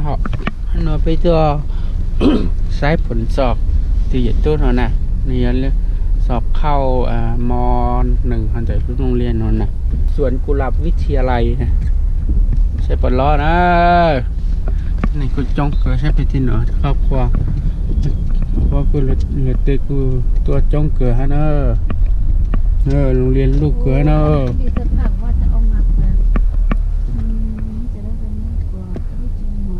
họ nó bây giờ sai ผลสอบที่จะตู้เขานะนี่เรื่องสอบเข้าอ่ามหนึ่งพันใจรุ่นโรงเรียนนนนะส่วนกุหลาบวิทยาลัยนะใช่ปลล้อนะนี่กูจ้องเกิดใช่ไปที่เหนือครอบครัวเพราะกูเหลือเลือเตกูตัวจ้องเกิดฮะเนอะเออโรงเรียนลูกเกิดเนอะ มีเสื้อผ้าว่าจะเอามาเปลือกอืมจะได้เป็นไม่กลัวไม่จริงหมอ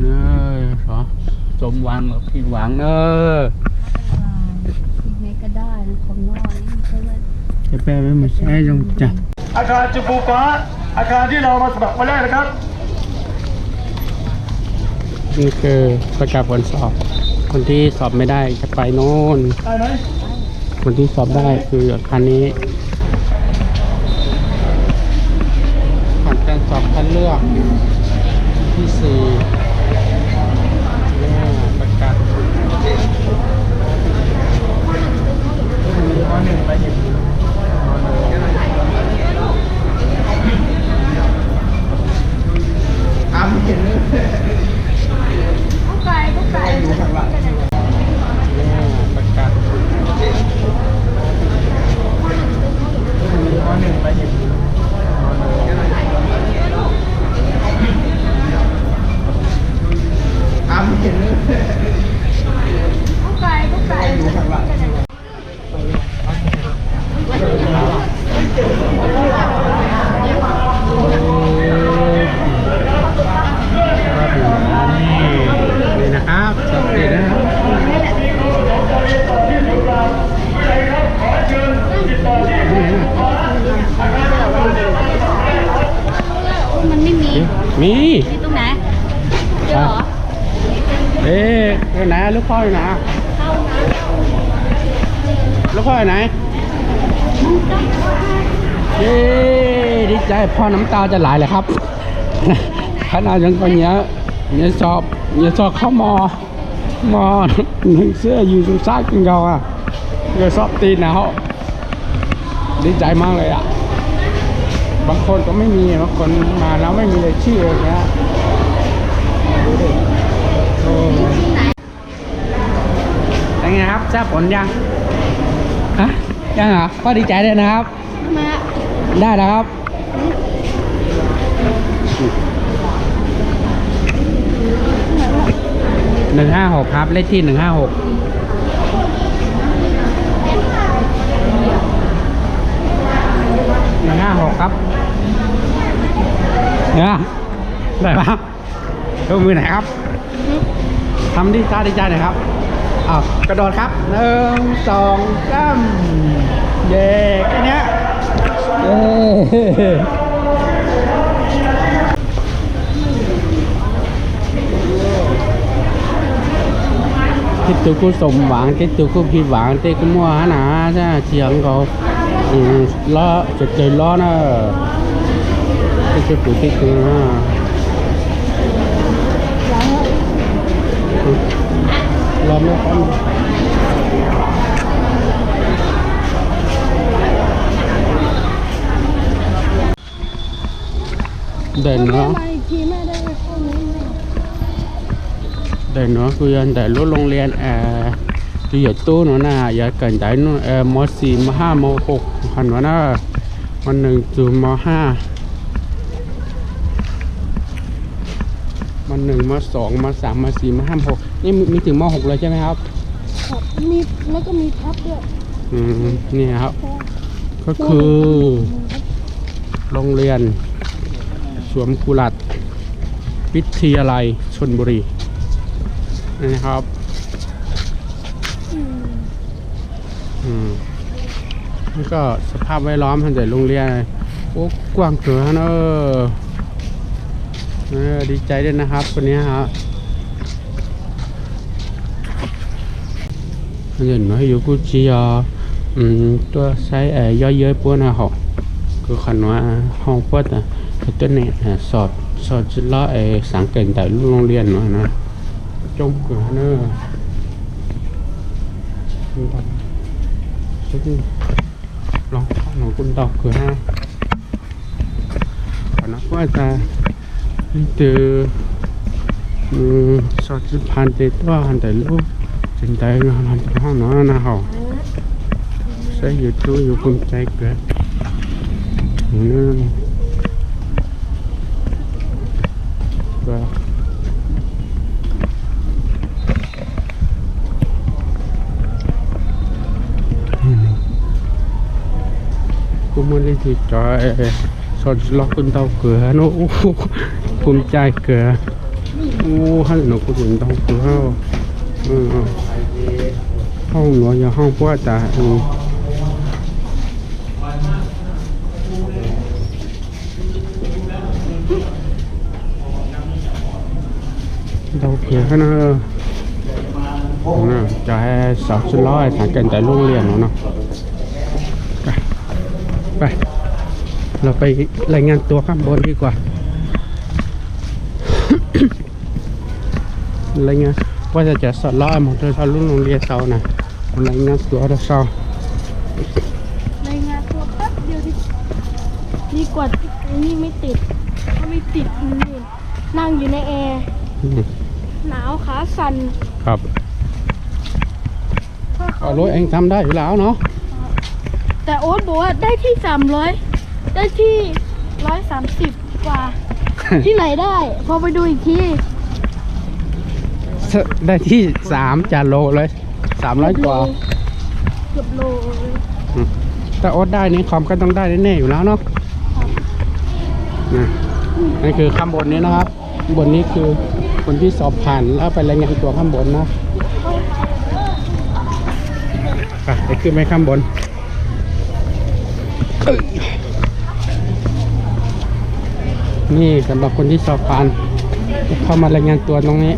เนอะเหรอสมห วังหรือผิดหวังเนอะยังไงก็ได้นะของนอกนี่มันก็ว่าจะแปลไม่มาใช่จงจัดอาคารจุบูฟ้า อาคารที่เรามาสมัครวันแรกนะครับ นี่คือประกาศผลสอบ คนที่สอบไม่ได้จะไปโน่น ได้ไหมคนที่สอบได้คืออาคารนี้ผ่านการสอบคัดเลือกที่สี่เนี่ยประกาศ ข้อหนึ่งไปหยิบอ้ำเห็นเลย ผู้ไก่ผู้ไก่ อยู่ข้างหลัง เนี่ยประกาศ ข้อหนึ่งไปหยิบอ้ำเห็นเลย ผู้ไก่ผู้ไก่ อยู่ข้างหลัง นี่นะครับสอบเสร็จแล้วนะครับ มันไม่มี มีมีตรงไหนเจอเหรอเอ๊ะอยู่ไหนลูกพ่ออยู่ไหนลูกพ่ออยู่ไหนเย้ดีใจพ่อน้ำตาจะไหลเลยครับขนาดยังคนเนี้ยเนี่ยสอบเนี่ยสอบเข้ามอมอหนังเสื้ออยู่สุดซ่ากินเกาอะเดี๋ยวสอบตีนนะเขาดีใจมากเลยอะ บางคนก็ไม่มีบางคนมาแล้วไม่มีเลยชื่ออย่างเงี้ยดูดิโอ้เป็นไงครับทราบผลยังฮะยังเหรอก็ดีใจด้วยนะครับ มาได้แล้วครับหนึ่งห้าหกครับ เลขที่หนึ่งห้าหกหนึ่งห้าหกครับ นี่ยได้ปะยกมือไหนอยครับทำดีตาดีใจหน่อยครับอ้าวกระโดดครับหนึ่งสองสามเย้แค่เนี้ยเย้ cái tôi có sòng bạn cái tôi có khi ที่ปุ๋ยอเม่ต้อเด่นเนาะเด่นเนาะคือยันแต่รถโรงเรียนแอร์ที่อยู่ตู้เนาะนะอย่าเกินใจนู่นแอร์มสี่มห้ามหกหันวะนะวันหนึ่งถึงมห้า นึ่งมสองมสามมสี่มห้ามหกนี่มีมีถึงมหกเลยใช่ไหมครับ ครับมีแล้วก็มีพับด้วยอืมนี่ครับ ก็คือโรงเรียน สวมกุหลัด วิทยาลัยชนบุรีนี่นะครับ อืมนี่ก็สภาพแวดล้อมทันใจโรงเรียนโอ้กว้างเกินเออ เออดีใจด้วยนะครับคนนี้ครับเห็นไหมอยู่กูจีออืมตัวใช้เอ่อย่อยเย้ยพวกนะหอกคือขันว่าห้องพวกอะตัวเนี่ยอะสอดสอดจุดล้อไอ้สังเกตแต่ลูกโรงเรียนเนาะนะจงเกินเนอะคุณตองลองข้าหนูคุณตอบคือฮะขอ nó quá ta từ ừ, so chứ pan thì to hơn tại lúc trên tay nó làm cho nó nó nó hậu sẽ อยู่ตู้อยู่ภูมิใจเกิดนี่ก็กูไม่ได้ ที่จอยสอดล็อกคุณเตาเก๋โอ้โหภูมิใจเกลือโอ้ให้หนูคุณเตาเกลือเออห้องหนูอย่าห้องพวกแต่อืม đâu kìa cái nó nó cho hai sáu chín lói thằng cần tại luôn liền nó ไปไป เราไปรายงานตัวข้างบนดีกว่า รายงานตัวแป๊บเดียวดิดีกว่านี่ไม่ติดถ้าไม่ติดนี่นั่งอยู่ในแอร์อืมหนาวขาสั่นครับถ้าเขาเอารถเองทำได้อยู่แล้วเนาะแต่โอ๊ตบอกว่าได้ที่สามร้อยได้ที่ร้อยสามสิบกว่า ที่ไหนได้ พอไปดูอีกที ได้ที่สามจานโลเลยสามร้อยกว่าเกือบโลเลยถ้าโอ๊ตได้นี่คอมก็ต้องได้แน่ๆอยู่แล้วเนาะนะนี่คือข้างบนนี้นะครับข้างบนนี้คือคนที่สอบผ่านแล้วไปรายงานตัวข้างบนนะไปไปขึ้นไปข้างบนเอ้ยนี่สำหรับคนที่สอบผ่าน เข้ามารายงานตัวตรงนี้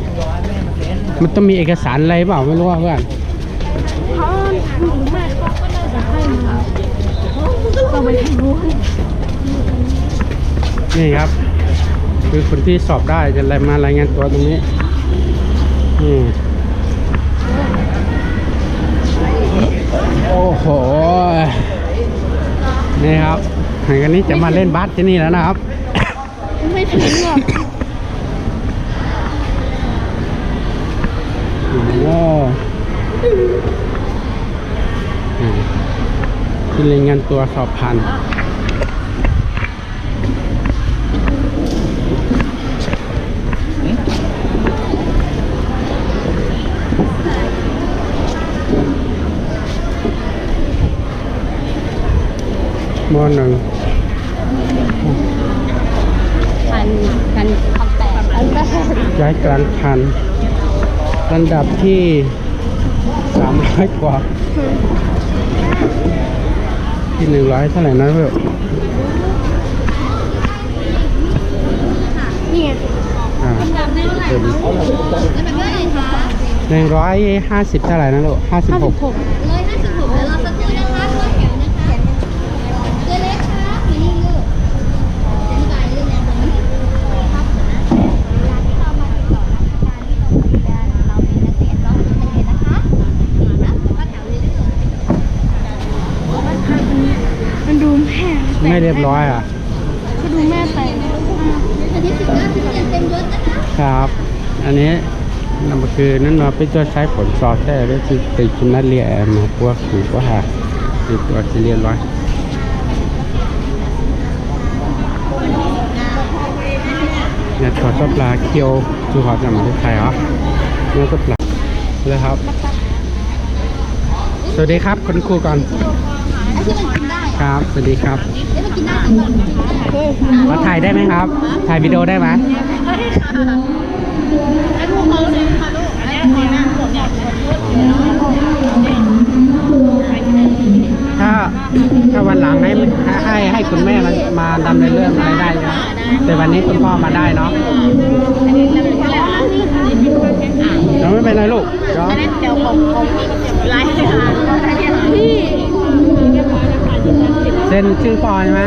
มันต้องมีเอกสารอะไรเปล่าไม่รู้ว่าเพื่อนเขาหนูแม่เขาก็น่าจะให้มาเราไม่รู้นี่ครับ คือคนที่สอบได้จะอะไรมารายงานตัวตรงนี้นี่โอ้โหนี่ครับหลังจากนี้จะมาเล่นบาสที่นี่แล้วนะครับ ไม่ถึงหรอก โอ้โหอ่า ที่รายงานตัวสอบผ่านมหนึ่งพันพันคำแปดอันแรกย้ายกลางคันลำดับที่ สามร้อยกว่าที่หนึ่งร้อยเท่าไหร่นะเพื่อนนี่ไงอ่าเป็นหนึ่งร้อยห้าสิบเท่าไหร่นะลูกห้าสิบห้าหสิก บหก ร้อยห้าสิบหกแล้วเราสักครู่นะคะตัวแถวนะคะตัวเล็กครับมานี่ลูกอธิบายเรื่องแนวตรงนี้ครับเวลาที่เรามาติดต่อราชการที่โรงเรียนเรามีนักเรียนร้องทุกข์นักเรียนนะคะนะก็แถวเรื่อย มันดูแม่ ไม่เรียบร้อยอะก็ดูแม่แต่งๆวันที่สิบเก้าที่เรียนเต็มยศนะคะครับ อันนี้นั่นก็คือนั่นเราไปตัวใช้ผลสอบแต่ได้ที่ติดชุนัดเรียนมาพวกคือว่าติดตัวที่เรียนร้อยเนี่ยถอดซับลาเคียวจูหอดจากประเทศไทยเหรอเนี่ยซับลาเลยครับ สวัสดีครับคุณครูก่อน ไอ้ที่มันกินได้ครับ สวัสดีครับไอ้มันกินได้แต่ก่อนกินไม่ได้มาถ่ายได้ไหมครับ ถ่ายวิดีโอได้ไหมถ้าถ้าวันหลังให้ให้ให้คุณแม่มามาดำในเรื่องอะไรได้ไหมแต่วันนี้คุณพ่อมาได้เนาะเราไม่เป็นไรลูกเดี๋ยวเดี๋ยวผมผมไลฟ์ให้ทานพี่ เซ็นชื่อพ่อใช่ไหม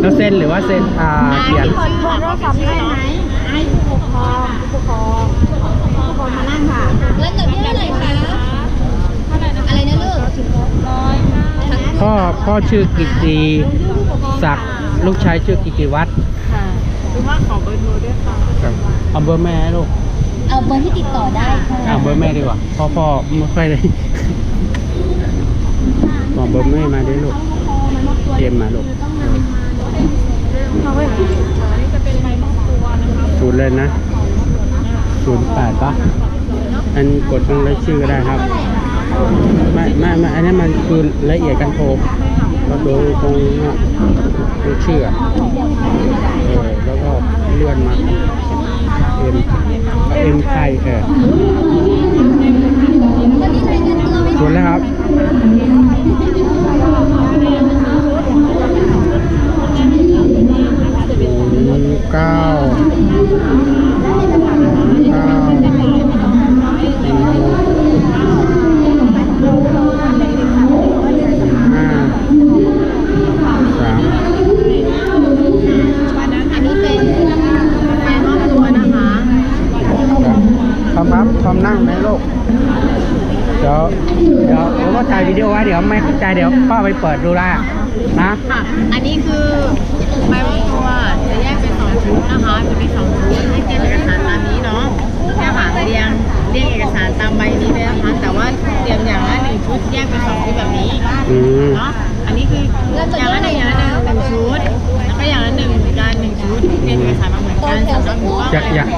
แล้วเซ็นหรือว่าเซ็นอ่าเขียนคนโทรศัพท์ให้ไหมให้ผู้ปกครองผู้ปกครองผู้ปกครองมานั่งค่ะแล้วกับพี่เท่าไหร่คะอะไรนะลูกร้อยห้าพ่อพ่อชื่อกิติศักดิ์ลูกชายชื่อกิติวัฒน์ค่ะคือว่าขอเบอร์โทรด้วยค่ะครับเอาเบอร์แม่ลูกเอาเบอร์ที่ติดต่อได้ค่ะเอาเบอร์แม่ดีกว่าพ่อพ่อไม่ค่อยได้บ อกเบอร์แม่มาด้วยลูกเตรียมมาลูกเอาไว้อันนี้จะเป็นใบมอบตัวนะคะศูนย์เลยนะศูนย์แปดปะอันกดตรงรายชื่อก็ได้ครับไม่ไม่ไม่อันนี้มันคือละเอียดการโทรเราดูตรงเนี้ยตรงชื่ออะเออแล้วก็เลื่อนมาเอ็มเอ็มไทยเออศูนย์แล้วครับ เก้าเก้าห้าสาม อันนี้เป็นใบมอบตัวนะคะ ทอมครับทอมนั่งไหมลูก เดี๋ยว เดี๋ยวผมก็ ถ่ายวิดีโอไว้เดี๋ยวไม่เข้าใจเดี๋ยวป้าไปเปิดดูได้นะค่ะ อันนี้คือใบว่าตัวจะแยกเป็นสองชุดนะคะ จะเป็นสองชุดให้เตรียมเอกสารตามนี้เนาะเนี่ยค่ะเรียงเรียงเอกสารตามใบนี้เลยนะคะแต่ว่าเตรียมอย่างละหนึ่งชุดแยกเป็นสองชุดแบบนี้อืมเนาะ อันนี้คืออย่างละหนึ่งอย่างละหนึ่งหนึ่งชุด แล้วก็อย่างละหนึ่งเหมือนกันหนึ่งชุดเตรียมเอกสารมาเหมือนกันสำหรับหนูก็อย่างอย่าง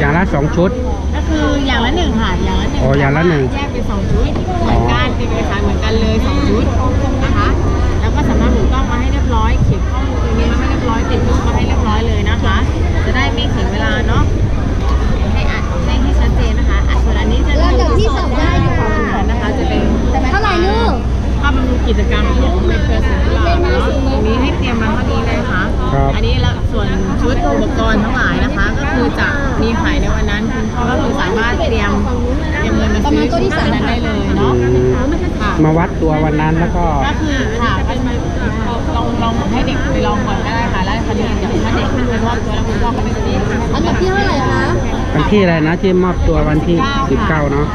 อย่างละสองชุดก็ คืออย่างละหนึ่งค่ะอย่างละหนึ่งอ๋ออย่างละหนึ่ง แยกเป็นสองชุดเหมือนกันเตรียมเอกสารเหมือนกันเลยสองชุดนะคะ แล้วก็สำนักถูกต้องมาให้เรียบร้อยเขียนข้อมูลตรงนี้มาให้เรียบร้อยติดรูปมาให้เรียบร้อยเลยนะคะ จะได้ไม่เสียเวลาเนาะ วันที่อะไรนะที่มอบตัววันที่สิบเก้าเนาะ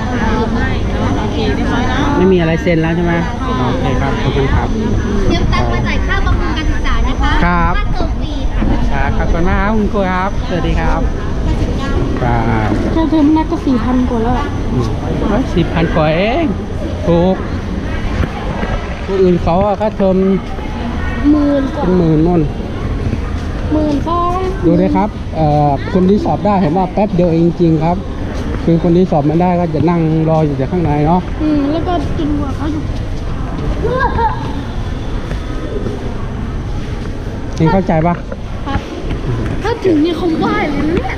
โอเคเรียบร้อยเนาะไม่มีอะไรเซ็นแล้วใช่ไหมโอเคครับขอบคุณครับเตรียมตังค์มาจ่ายค่าบำรุงการศึกษานะคะครับค่าเทอมฟรีค่ะครับขอบคุณมากครับคุณครูครับสวัสดีครับครับแค่เทอมแรกก็สี่พันกว่าแล้วอะสิบพันกว่าเองถูกผู้อื่นเขาอะค่าเทอมหมื่นกว่าเป็นหมื่นนู่น หมื่นสองดูเลยครับเอ่อคนที่สอบได้เห็นว่าแป๊บเดียวเองจริงๆครับ คือคนที่สอบไม่ได้ก็จะนั่งรออยู่แต่ข้างในเนาะอืมแล้วก็กินหัวเขาอยู่เองเข้าใจปะครับ ถ้าถึงนี่เขาไหว้เลยนะเนี่ย